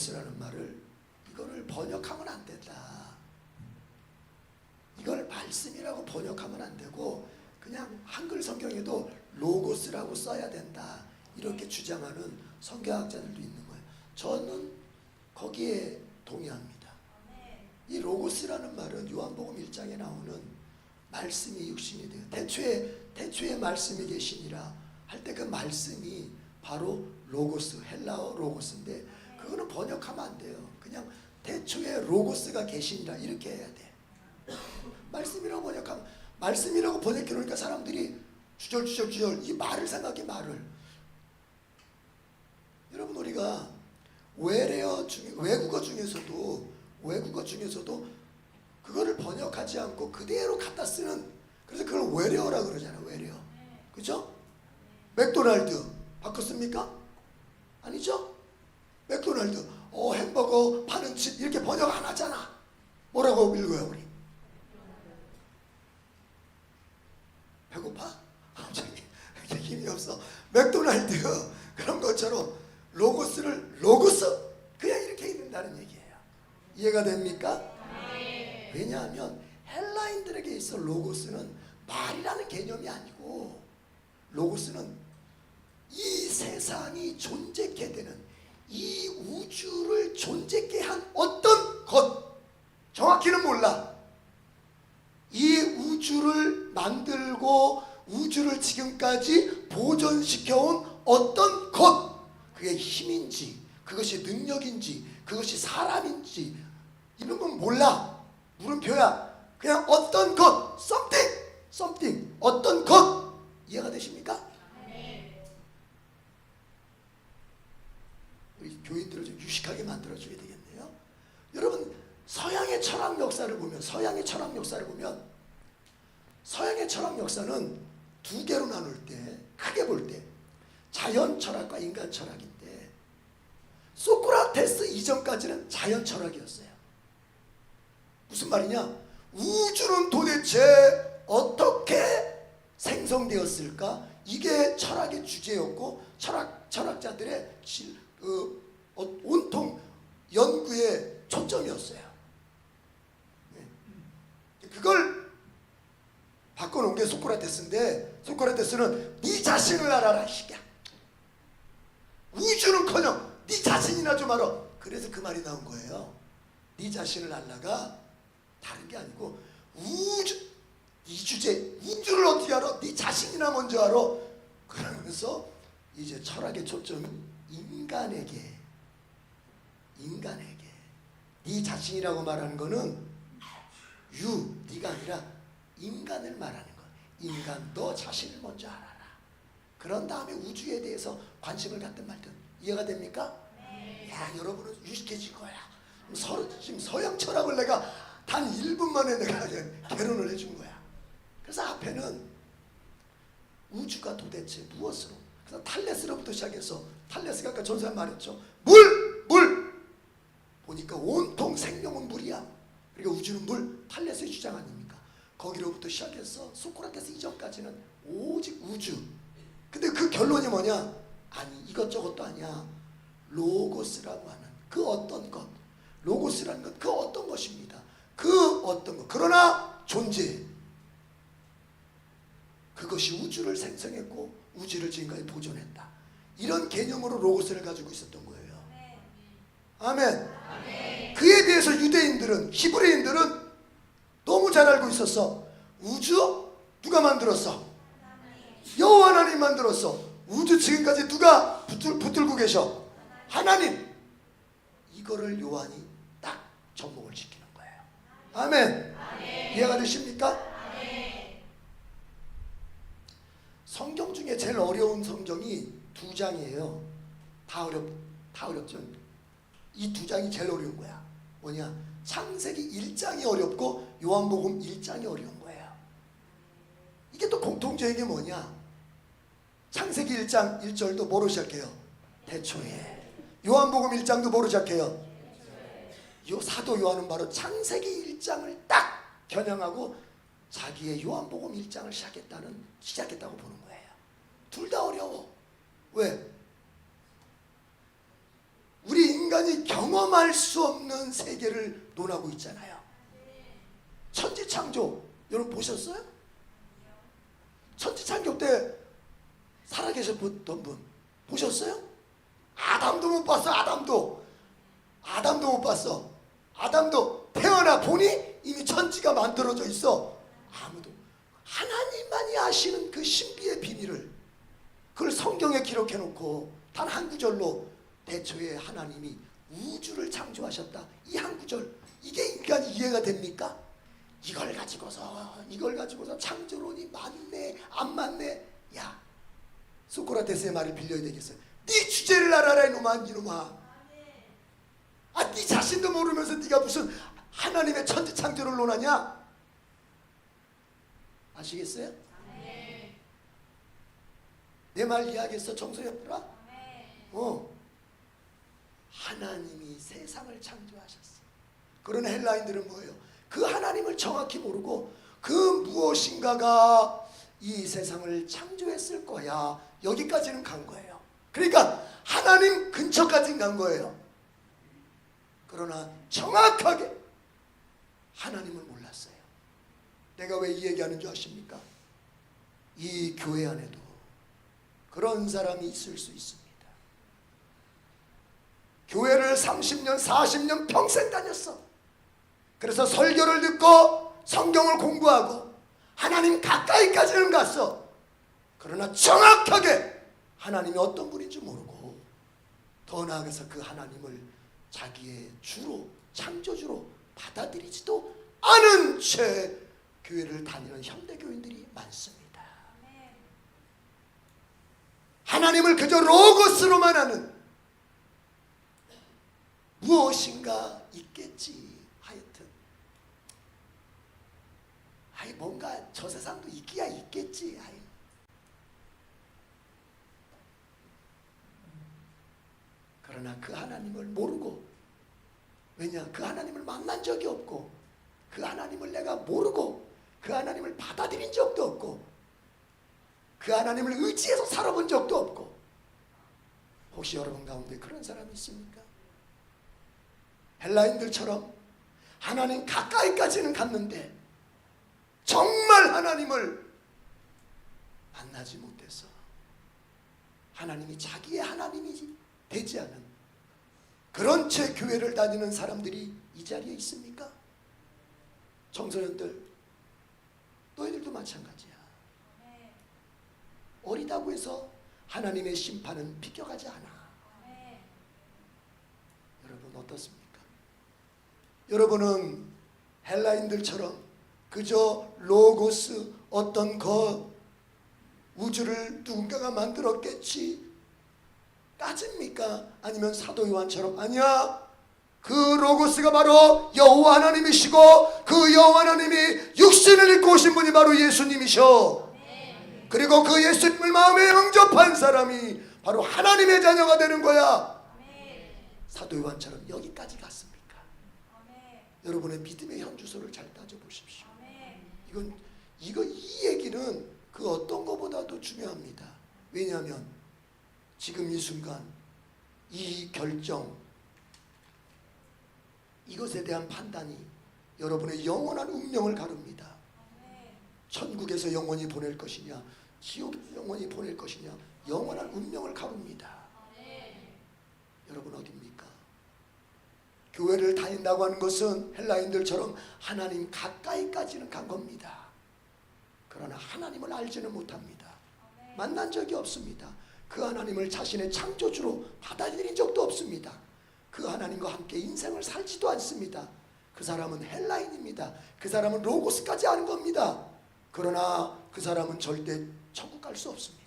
로고스라는 말을 이거를 번역하면 안 된다. 이걸 말씀이라고 번역하면 안 되고 그냥 한글 성경에도 로고스라고 써야 된다. 이렇게 주장하는 성경학자들도 있는 거예요. 저는 거기에 동의합니다. 이 로고스라는 말은 요한복음 1장에 나오는 말씀이 육신이 돼요. 태초에 태초에 말씀이 계시니라 할 때 그 말씀이 바로 로고스 헬라어 로고스인데 그거는 번역하면 안 돼요. 그냥 태초에 로고스가 계시니라 이렇게 해야 돼. 말씀이라고 번역하면 말씀이라고 번역해 놓으니까 사람들이 주절주절주절 이 말을 생각해 말을 여러분 우리가 외래어 중에 외국어 중에서도 외국어 중에서도 그거를 번역하지 않고 그대로 갖다 쓰는 그래서 그걸 외래어라 그러잖아요 외래어 그죠? 맥도날드 바꿨습니까? 아니죠? 맥도날드 어 햄버거 파는 집 이렇게 번역 안 하잖아. 뭐라고 읽어요 우리? 배고파? 갑자기 힘이 없어. 맥도날드 그런 것처럼 로고스를 로고스? 그냥 이렇게 읽는다는 얘기예요. 이해가 됩니까? 왜냐하면 헬라인들에게 있어 로고스는 말이라는 개념이 아니고 로고스는 이 세상이 존재케 되는 이 우주를 존재케 한 어떤 것? 정확히는 몰라. 이 우주를 만들고 우주를 지금까지 보존시켜온 어떤 것? 그게 힘인지 그것이 능력인지 그것이 사람인지 이런 건 몰라. 물음표야. 그냥 어떤 것? something something. 어떤 것? 이해가 되십니까? 우리 교인들을 좀 유식하게 만들어줘야 되겠네요 여러분 서양의 철학 역사를 보면 서양의 철학 역사를 보면 서양의 철학 역사는 두 개로 나눌 때 크게 볼 때 자연 철학과 인간 철학인데 소크라테스 이전까지는 자연 철학이었어요. 무슨 말이냐? 우주는 도대체 어떻게 생성되었을까? 이게 철학의 주제였고 철학 철학자들의 질, 그, 어, 온통 연구의 초점이었어요. 네. 그걸 바꿔놓은 게 소크라테스인데 소크라테스는 네 자신을 알아라 시기야. 우주는커녕 네 자신이나 좀 알아. 그래서 그 말이 나온 거예요. 네 자신을 알라가 다른 게 아니고 우주 이 주제 우주를 어떻게 알아? 네 자신이나 먼저 알아. 그러면서 이제 철학의 초점이 인간에게 인간에게 네 자신이라고 말하는 거는 유 네가 아니라 인간을 말하는 거. 인간 너 자신을 먼저 알아라. 그런 다음에 우주에 대해서 관심을 갖든 말든 이해가 됩니까? 야 여러분은 유식해질 거야. 서, 지금 서양 철학을 내가 단 1분 만에 내가 개론을 해준 거야. 그래서 앞에는 우주가 도대체 무엇으로? 그래서 탈레스로부터 시작해서 탈레스가 아까 전사님 말했죠. 물, 물. 보니까 온통 생명은 물이야. 그러니까 우주는 물, 탈레스의 주장 아닙니까? 거기로부터 시작해서 소크라테스 이전까지는 오직 우주. 근데 그 결론이 뭐냐? 아니 이것저것도 아니야. 로고스라고 하는 그 어떤 것. 로고스라는 것 그 어떤 것입니다. 그 어떤 것. 그러나 존재. 그것이 우주를 생성했고 우주를 지금까지 보존했다. 이런 개념으로 로고스를 가지고 있었던 거예요. 아멘. 그에 대해서 유대인들은 히브리인들은 너무 잘 알고 있었어. 우주 누가 만들었어? 여호와 하나님 만들었어. 우주 지금까지 누가 붙들, 붙들고 계셔? 하나님. 이거를 요한이 딱 접목을 시키는 거예요. 아멘. 이해가 되십니까? 성경 중에 제일 어려운 성경이 두 장이에요. 다 어렵, 다 어렵죠. 이 두 장이 제일 어려운 거야. 뭐냐? 창세기 1장이 어렵고 요한복음 1장이 어려운 거예요. 이게 또 공통적인 게 뭐냐? 창세기 1장 1절도 뭐로 시작해요? 태초에. 요한복음 1장도 뭐로 시작해요? 요 사도 요한은 바로 창세기 1장을 딱 겨냥하고 자기의 요한복음 1장을 시작했다는 시작했다고 보는 거예요. 둘 다 어려워. 왜? 우리 인간이 경험할 수 없는 세계를 논하고 있잖아요. 천지 창조 여러분 보셨어요? 천지 창조 때 살아계셨던 분 보셨어요? 아담도 못 봤어. 아담도 아담도 못 봤어. 아담도 태어나 보니 이미 천지가 만들어져 있어. 아무도 하나님만이 아시는 그 신비의 비밀을 그걸 성경에 기록해 놓고 단 한 구절로 대초에 하나님이 우주를 창조하셨다. 이 한 구절 이게 인간이 이해가 됩니까? 이걸 가지고서 이걸 가지고서 창조론이 맞네 안 맞네 야 소크라테스의 말을 빌려야 되겠어요. 네 주제를 알아라 이놈아 이놈아. 아, 네 자신도 모르면서 네가 무슨 하나님의 천지 창조를 논하냐? 아시겠어요? 내 말 이해하겠어, 정소엽들아? 어. 하나님이 세상을 창조하셨어. 그런 헬라인들은 뭐예요? 그 하나님을 정확히 모르고 그 무엇인가가 이 세상을 창조했을 거야. 여기까지는 간 거예요. 그러니까 하나님 근처까지는 간 거예요. 그러나 정확하게 하나님을 몰랐어요. 내가 왜 이 얘기하는 줄 아십니까? 이 교회 안에도 그런 사람이 있을 수 있습니다. 교회를 30년, 40년 평생 다녔어. 그래서 설교를 듣고 성경을 공부하고 하나님 가까이까지는 갔어. 그러나 정확하게 하나님이 어떤 분인지 모르고 더 나아가서 그 하나님을 자기의 주로 창조주로 받아들이지도 않은 채 교회를 다니는 현대 교인들이 많습니다. 하나님을 그저 로고스로만 하는 무엇인가 있겠지? 하여튼. 아이 뭔가 저 세상도 있기야 있겠지. 아이 그러나 그 하나님을 모르고 왜냐 그 하나님을 만난 적이 없고 그 하나님을 내가 모르고 그 하나님을 받아들인 적도 없고 그 하나님을 의지해서 살아본 적도 없고 혹시 여러분 가운데 그런 사람이 있습니까? 헬라인들처럼 하나님 가까이까지는 갔는데 정말 하나님을 만나지 못해서 하나님이 자기의 하나님이 되지 않은 그런 채 교회를 다니는 사람들이 이 자리에 있습니까? 청소년들 너희들도 마찬가지야. 어리다고 해서 하나님의 심판은 비껴가지 않아. 여러분 어떻습니까? 여러분은 헬라인들처럼 그저 로고스 어떤 것 우주를 누군가가 만들었겠지 따집니까? 아니면 사도 요한처럼 아니야. 그 로고스가 바로 여호와 하나님이시고 그 여호와 하나님이 육신을 입고 오신 분이 바로 예수님이셔. 그리고 그 예수님을 마음에 영접한 사람이 바로 하나님의 자녀가 되는 거야. 사도 요한처럼 여기까지 갔습니까? 여러분의 믿음의 현주소를 잘 따져 보십시오. 이건 이거 이 얘기는 그 어떤 것보다도 중요합니다. 왜냐하면 지금 이 순간 이 결정 이것에 대한 판단이 여러분의 영원한 운명을 가릅니다. 천국에서 영원히 보낼 것이냐, 지옥에서 영원히 보낼 것이냐, 영원한 운명을 가릅니다. 여러분 어딥니까? 교회를 다닌다고 하는 것은 헬라인들처럼 하나님 가까이까지는 간 겁니다. 그러나 하나님을 알지는 못합니다. 만난 적이 없습니다. 그 하나님을 자신의 창조주로 받아들인 적도 없습니다. 그 하나님과 함께 인생을 살지도 않습니다. 그 사람은 헬라인입니다. 그 사람은 로고스까지 아는 겁니다. 그러나 그 사람은 절대 천국 갈 수 없습니다.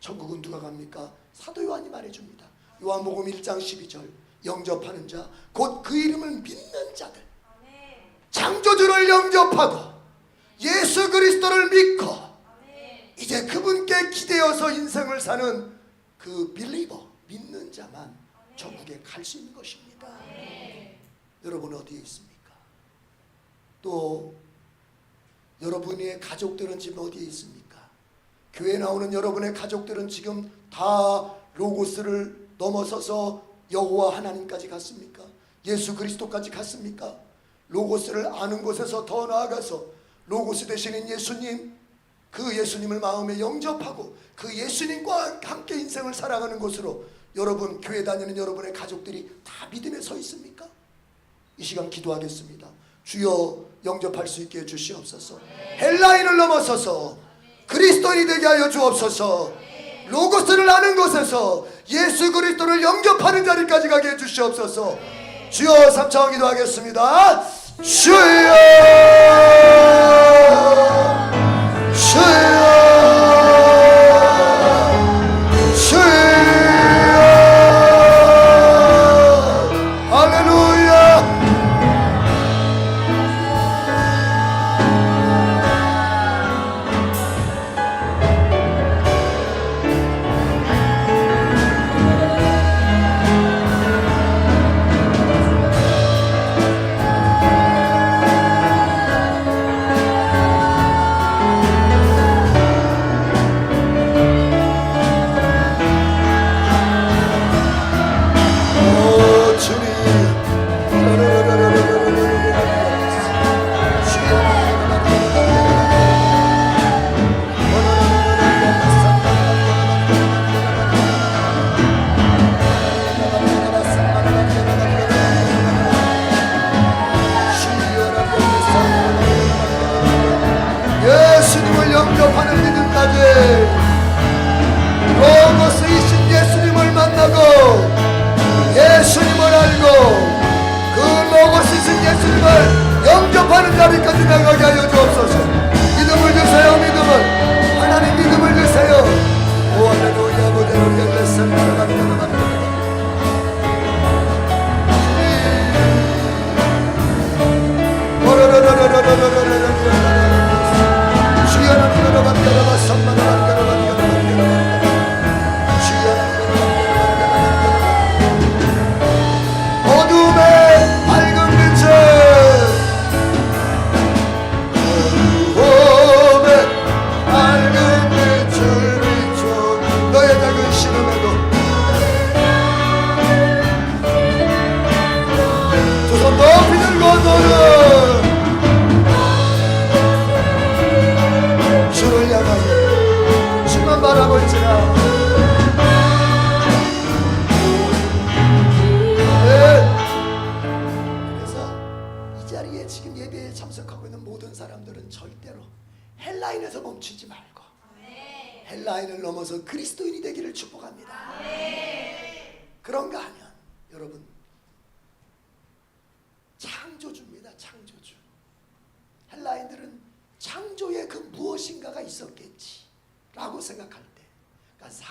천국은 누가 갑니까? 사도 요한이 말해줍니다. 요한복음 1장 12절 영접하는 자 곧 그 이름을 믿는 자들 창조주를 영접하고 예수 그리스도를 믿고 이제 그분께 기대어서 인생을 사는 그 빌리버 믿는 자만 천국에 갈 수 있는 것입니다. 여러분 어디에 있습니까? 또 여러분의 가족들은 지금 어디에 있습니까? 교회 나오는 여러분의 가족들은 지금 다 로고스를 넘어서서 여호와 하나님까지 갔습니까? 예수 그리스도까지 갔습니까? 로고스를 아는 곳에서 더 나아가서 로고스 되시는 예수님 그 예수님을 마음에 영접하고 그 예수님과 함께 인생을 살아가는 곳으로 여러분 교회 다니는 여러분의 가족들이 다 믿음에 서 있습니까? 이 시간 기도하겠습니다. 주여 영접할 수 있게 해 주시옵소서. 헬라인을 넘어서서 그리스도인이 되게 하여 주옵소서. 로고스를 아는 곳에서 예수 그리스도를 영접하는 자리까지 가게 해주시옵소서. 주여 삼창 기도하겠습니다. 주여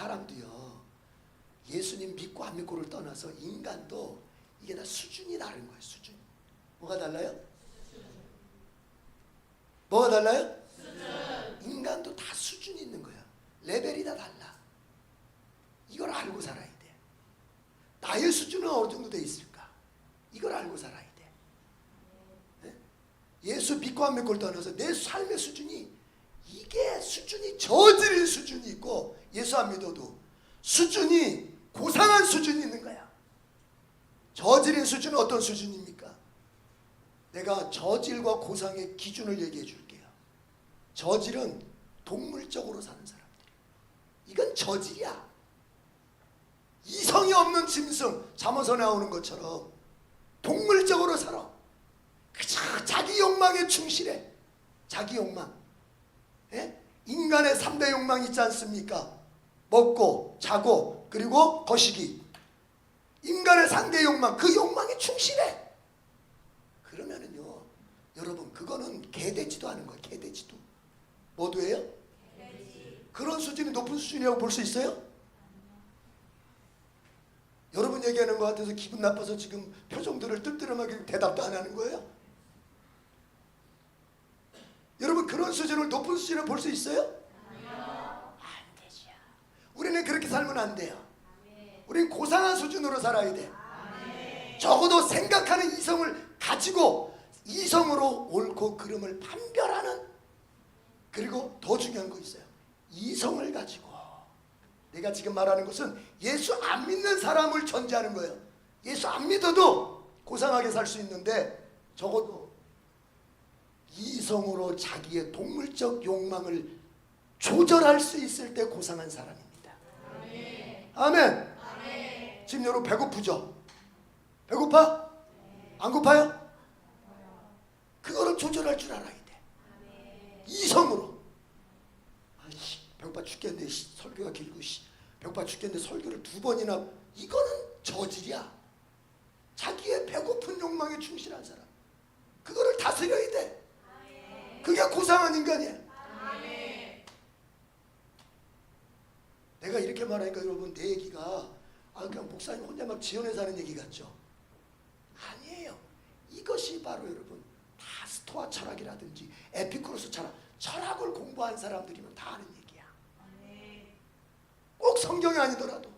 사람도요 예수님 믿고 안 믿고를 떠나서 인간도 이게 다 수준이 다른 거예요. 수준. 뭐가 달라요? 뭐가 달라요? 인간도 다 수준이 있는 거야. 레벨이 다 달라. 이걸 알고 살아야 돼. 나의 수준은 어느 정도 돼 있을까? 이걸 알고 살아야 돼. 네? 예수 믿고 안 믿고를 떠나서 내 삶의 수준이 이게 수준이 저지른 수준이 있고 예수 안 믿어도 수준이 고상한 수준이 있는 거야. 저지른 수준은 어떤 수준입니까? 내가 저질과 고상의 기준을 얘기해 줄게요. 저질은 동물적으로 사는 사람들. 이건 저질이야. 이성이 없는 짐승, 잠어서 나오는 것처럼 동물적으로 살아. 그저 자기 욕망에 충실해. 자기 욕망. 예? 인간의 3대 욕망 있지 않습니까? 먹고, 자고, 그리고 거시기. 인간의 상대 욕망, 그 욕망에 충실해. 그러면은요, 여러분, 그거는 개되지도 않은 거예요, 개되지도. 뭐도예요? 그런 수준이 높은 수준이라고 볼 수 있어요? 여러분 얘기하는 것 같아서 기분 나빠서 지금 표정들을 뜰뜰하게 대답도 안 하는 거예요? 여러분 그런 수준을 높은 수준으로 볼수 있어요? 우리는 그렇게 살면 안 돼요. 우리는 고상한 수준으로 살아야 돼. 적어도 생각하는 이성을 가지고 이성으로 옳고 그름을 판별하는 그리고 더 중요한 거 있어요. 이성을 가지고 내가 지금 말하는 것은 예수 안 믿는 사람을 전제하는 거예요. 예수 안 믿어도 고상하게 살 수 있는데 적어도 이성으로 자기의 동물적 욕망을 조절할 수 있을 때 고상한 사람입니다. 아멘. 지금 여러분 배고프죠? 배고파? 안 고파요? 그거를 조절할 줄 알아야 돼. 이성으로. 아이씨, 배고파 죽겠는데 씨, 설교가 길고 씨, 배고파 죽겠는데 설교를 두 번이나 이거는 저질이야. 자기의 배고픈 욕망에 충실한 사람. 그거를 다스려야 돼. 그게 고상한 인간이야. 내가 이렇게 말하니까 여러분 내 얘기가 아 그냥 목사님 혼자 막 지어내서 하는 얘기 같죠? 아니에요. 이것이 바로 여러분 다 스토아 철학이라든지 에피쿠로스 철학 철학을 공부한 사람들이면 다 아는 얘기야. 꼭 성경이 아니더라도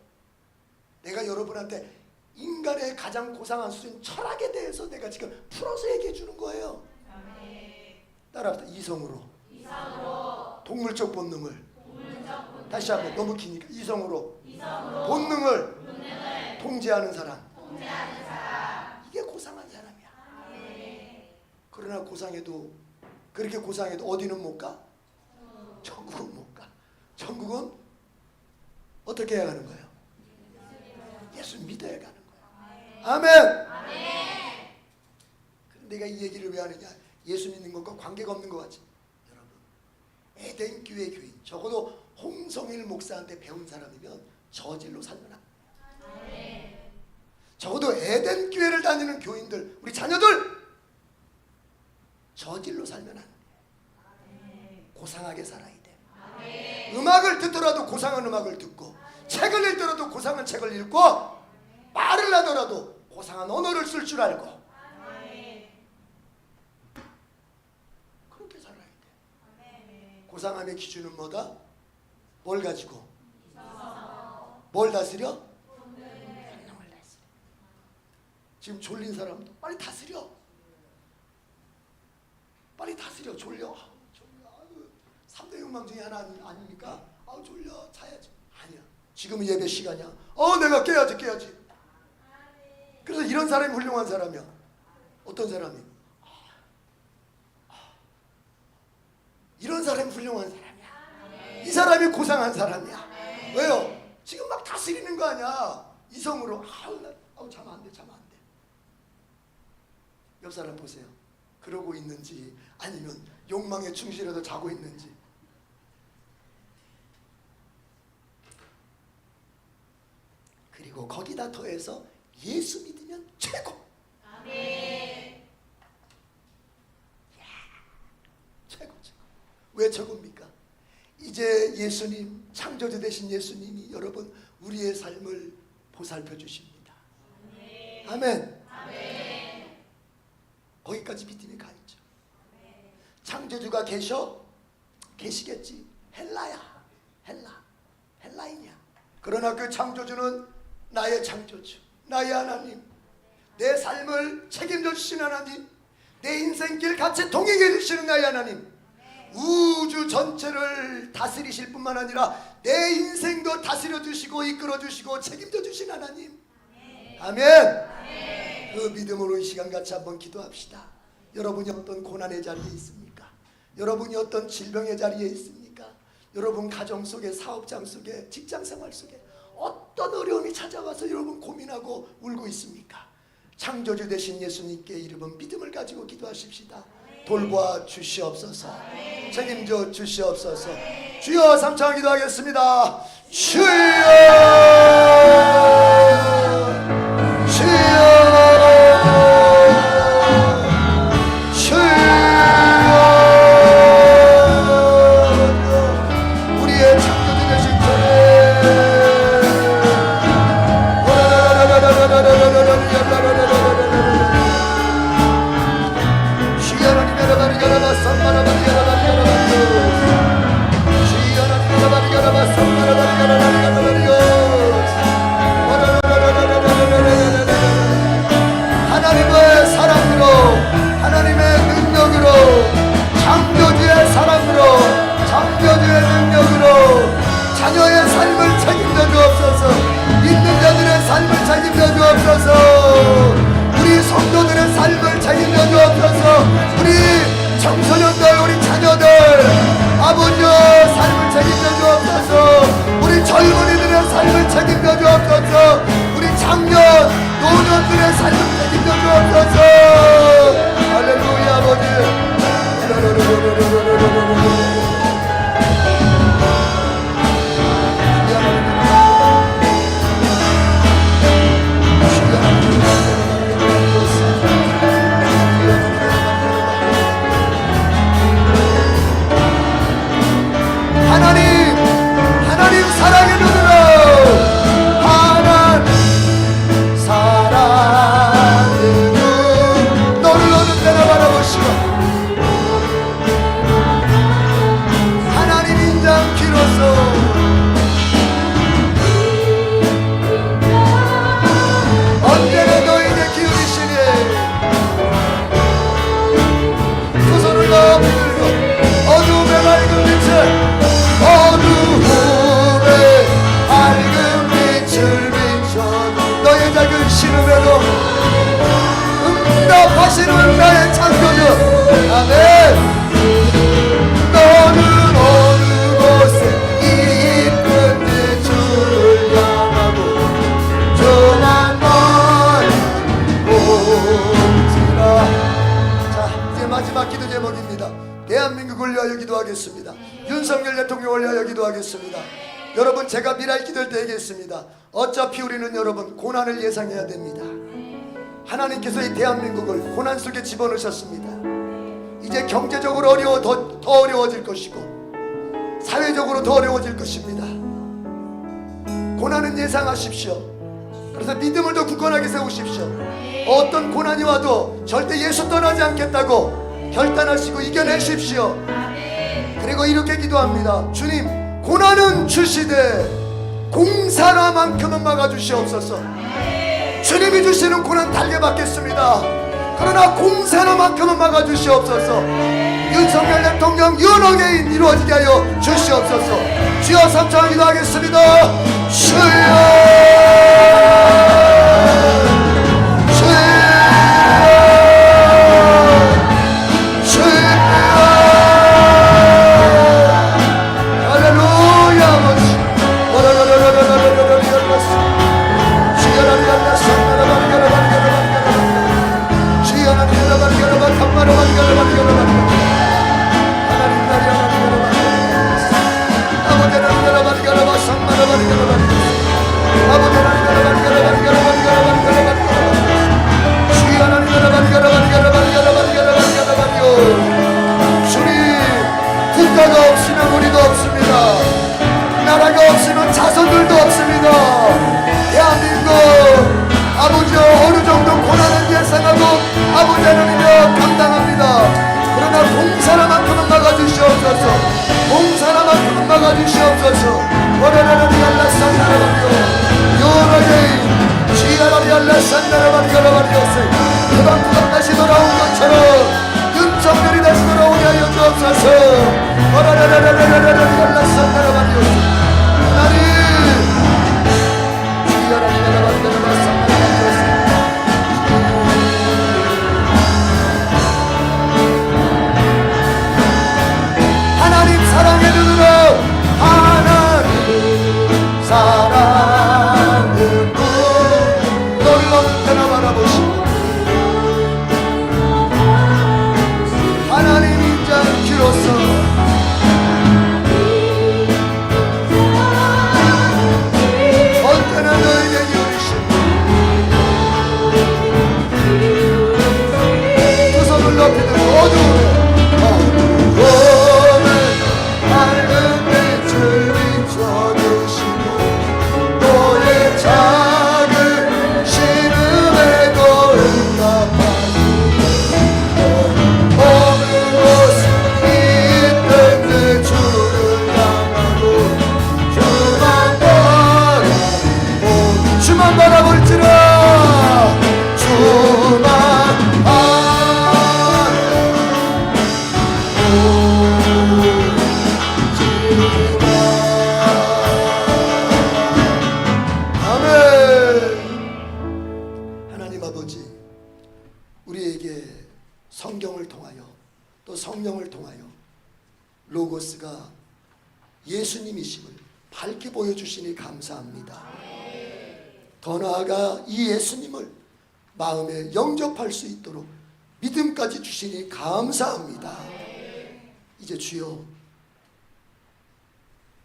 내가 여러분한테 인간의 가장 고상한 수준 철학에 대해서 내가 지금 풀어서 얘기해 주는 거예요. 따라합시다. 이성으로. 동물적 본능을. 다시 한번 너무 기니까 이성으로. 본능을, 통제하는 사람. 이게 고상한 사람이야. 그러나 고상해도 그렇게 고상해도 어디는 못 가? 천국은 못 가. 천국은 어떻게 해야 가는 거예요? 예수 믿어야 가는 거예요. 아멘. 그럼 내가 이 얘기를 왜 하느냐? 예수 믿는 것과 관계가 없는 것 같지? 여러분, 에덴 교회 교인 적어도 홍성일 목사한테 배운 사람이면 저질로 살면 안 돼. 적어도 에덴 교회를 다니는 교인들, 우리 자녀들 저질로 살면 안 돼. 고상하게 살아야 돼. 음악을 듣더라도 고상한 음악을 듣고 책을 읽더라도 고상한 책을 읽고 말을 하더라도 고상한 언어를 쓸 줄 알고 그렇게 살아야 돼. 고상함의 기준은 뭐다? 뭘 가지고? 뭘 다스려? 본능을 다스려. 지금 졸린 사람도 빨리 다스려. 빨리 다스려. 졸려. 아우, 졸려. 3대 욕망 중에 하나 아닙니까? 아우 졸려. 자야지. 아니야. 지금은 예배 시간이야. 어 내가 깨야지 깨야지. 그래서 이런 사람이 훌륭한 사람이야. 어떤 사람이? 이런 사람이 훌륭한 사람 이 사람이 고상한 사람이야. 왜요? 지금 막 다스리는 거 아니야. 이성으로 아우 나 아우 자면 안 돼. 자면 안 돼. 옆 사람 보세요. 그러고 있는지 아니면 욕망에 충실해도 자고 있는지. 그리고 거기다 더해서 예수 믿으면 최고. 최고 최고. 왜 최고입니까? 이제 예수님 창조주 되신 예수님이 여러분 우리의 삶을 보살펴 주십니다. 아멘. 거기까지 믿음이 가 있죠. 창조주가 계셔 계시겠지. 헬라야. 헬라. 헬라인이야. 그러나 그 창조주는 나의 창조주, 나의 하나님, 내 삶을 책임져 주신 하나님, 내 인생길 같이 동행해 주시는 나의 하나님, 우주 전체를 다스리실 뿐만 아니라 내 인생도 다스려 주시고 이끌어 주시고 책임져 주신 하나님. 아멘. 그 믿음으로 이 시간 같이 한번 기도합시다. 여러분이 어떤 고난의 자리에 있습니까? 여러분이 어떤 질병의 자리에 있습니까? 여러분 가정 속에 사업장 속에 직장 생활 속에 어떤 어려움이 찾아와서 여러분 고민하고 울고 있습니까? 창조주 되신 예수님께 이름은 믿음을 가지고 기도하십시다. 돌보아 주시옵소서. 책임져 주시옵소서. 주여 삼창 기도하겠습니다. 주여 응답하시는 나의 창조주. 아멘. 너는 어느 곳에 이쁜지 주를 향하고 저만 멀지라. 자 이제 마지막 기도 제목입니다. 대한민국을 위하여 기도하겠습니다. 윤석열 대통령을 위하여 기도하겠습니다 여러분 제가 미랄 기도를 때 얘기했습니다. 어차피 우리는 여러분 고난을 예상해야 됩니다. 하나님께서 이 대한민국을 고난 속에 집어넣으셨습니다. 이제 경제적으로 어려워 더, 더 어려워질 것이고 사회적으로 더 어려워질 것입니다. 고난은 예상하십시오. 그래서 믿음을 더 굳건하게 세우십시오. 어떤 고난이 와도 절대 예수 떠나지 않겠다고 결단하시고 이겨내십시오. 그리고 이렇게 기도합니다. 주님 고난은 주시되 공사라만큼은 막아주시옵소서. 주님이 주시는 고난 달게 받겠습니다. 그러나 공사라만큼은 막아주시옵소서. 윤석열 대통령 윤호개인 이루어지게 하여 주시옵소서. 주여 삼창 기도하겠습니다. 주여 주시옵소서 원하나니 알라 산나라바리오 요라게인 지하라리 알라 산나라바리오라바리오세 그방구가 다시 돌아온 것처럼 윤석열이 다시 돌아오게 하여 주옵소서. 원하나나나나나나리 알라 산나라바리오세 감사합니다. 더 나아가 이 예수님을 마음에 영접할 수 있도록 믿음까지 주시니 감사합니다. 이제 주여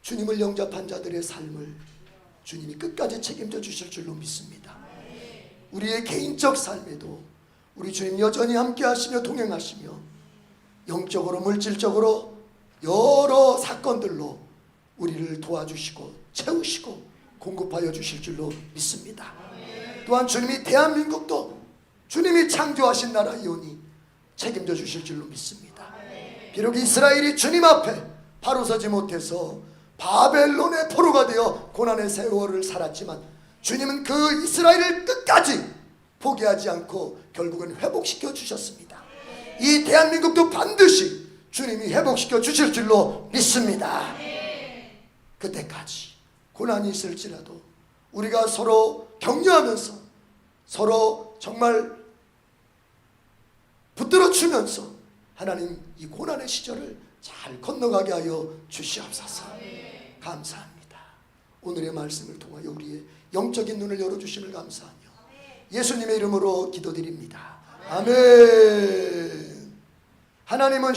주님을 영접한 자들의 삶을 주님이 끝까지 책임져 주실 줄로 믿습니다. 우리의 개인적 삶에도 우리 주님 여전히 함께 하시며 동행하시며 영적으로 물질적으로 여러 사건들로 우리를 도와주시고 채우시고 공급하여 주실 줄로 믿습니다. 또한 주님이 대한민국도 주님이 창조하신 나라이오니 책임져 주실 줄로 믿습니다. 비록 이스라엘이 주님 앞에 바로 서지 못해서 바벨론의 포로가 되어 고난의 세월을 살았지만 주님은 그 이스라엘을 끝까지 포기하지 않고 결국은 회복시켜 주셨습니다. 이 대한민국도 반드시 주님이 회복시켜 주실 줄로 믿습니다. 그때까지 고난이 있을지라도 우리가 서로 격려하면서 서로 정말 붙들어 주면서 하나님 이 고난의 시절을 잘 건너가게 하여 주시옵소서. 감사합니다. 오늘의 말씀을 통하여 우리의 영적인 눈을 열어 주심을 감사하며 예수님의 이름으로 기도드립니다. 아멘. 하나님은